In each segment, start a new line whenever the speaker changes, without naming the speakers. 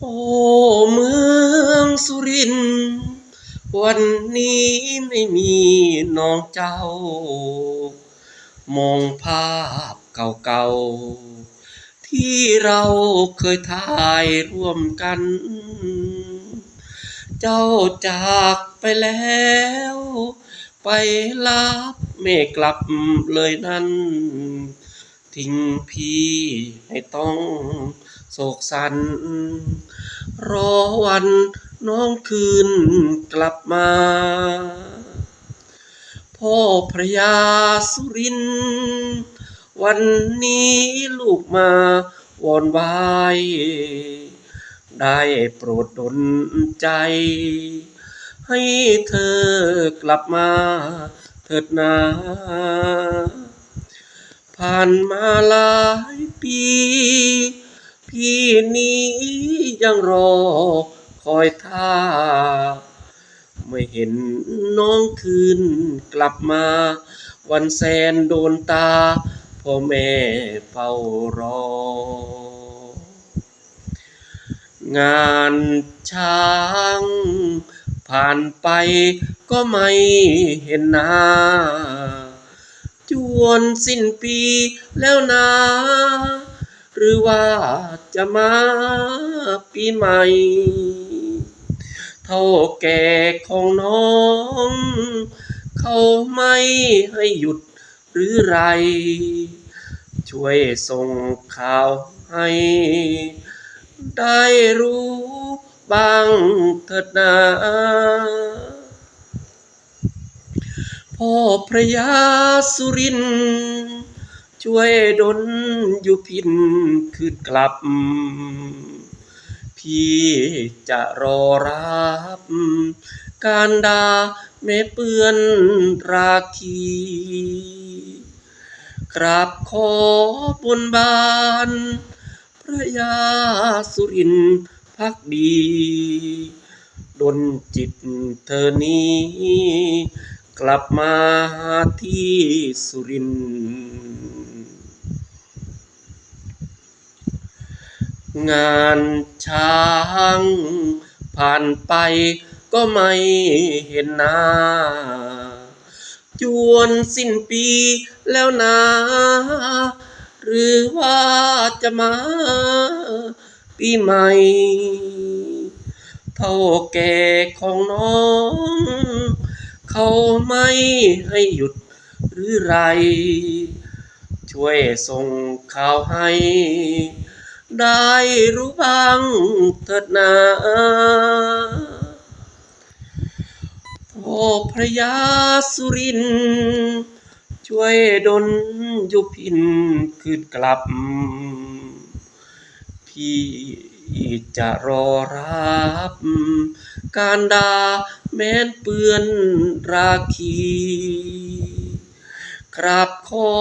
โอ้เมืองสุรินทร์วันนี้ไม่มีน้องเจ้า มองภาพเก่าๆ ที่เราเคยถ่ายร่วมกัน เจ้าจากไปแล้ว ไปรับไม่กลับเลยนั้น ทิ้งพี่ให้ต้อง โศกสัน รอวันน้องคืนกลับมา พ่อพระยาสุริน วันนี้ลูกมาวอนไหวได้โปรดดลใจ ให้เธอกลับมาเถิดนา ผ่านมาหลายปี พี่นี้ยังรอคอยท่า ไม่เห็นน้องคืนกลับมา วันแสนโดนตาพ่อแม่เฝ้ารอ งานช้างผ่านไปก็ไม่เห็นหน้า จวนสิ้นปีแล้วนะ หรือว่าจะมาปีใหม่ เท่าแก่ของน้อง เขาไม่ให้หยุดหรือไร ช่วยส่งข่าวให้ ได้รู้บ้างเถิดนาพ่อพระยาสุรินทร์ ช่วยดลอยู่พินคืนกลับ พี่จะรอรับ การดาแม้เปื้อนราคีกราบขอบนบาน พระยาสุรินพักดีดลจิตเธอนี้ กลับมาที่สุรินทร์ งานช้างผ่านไปก็ไม่เห็นหน้า จวนสิ้นปีแล้วนะ หรือว่าจะมาปีใหม่เท่าแก่ของน้อง เขาไม่ให้หยุดหรือไร ช่วยส่งข่าวให้ ได้รู้บ้างเถิดนาพ่อพระยาสุริน ช่วยดลยู่พินคืนกลับ พี่จะรอรับ การดาแม้นเปื้อนราคีกราบขอ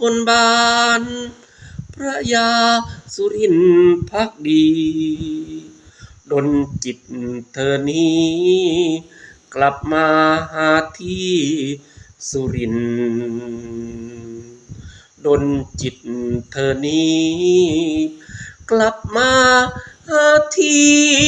บนบาน พระยา สุรินทร์พักดี ดนจิตเธอนี้ กลับมาหาที่สุรินทร์ดนจิตเธอนี้ กลับมาหาที่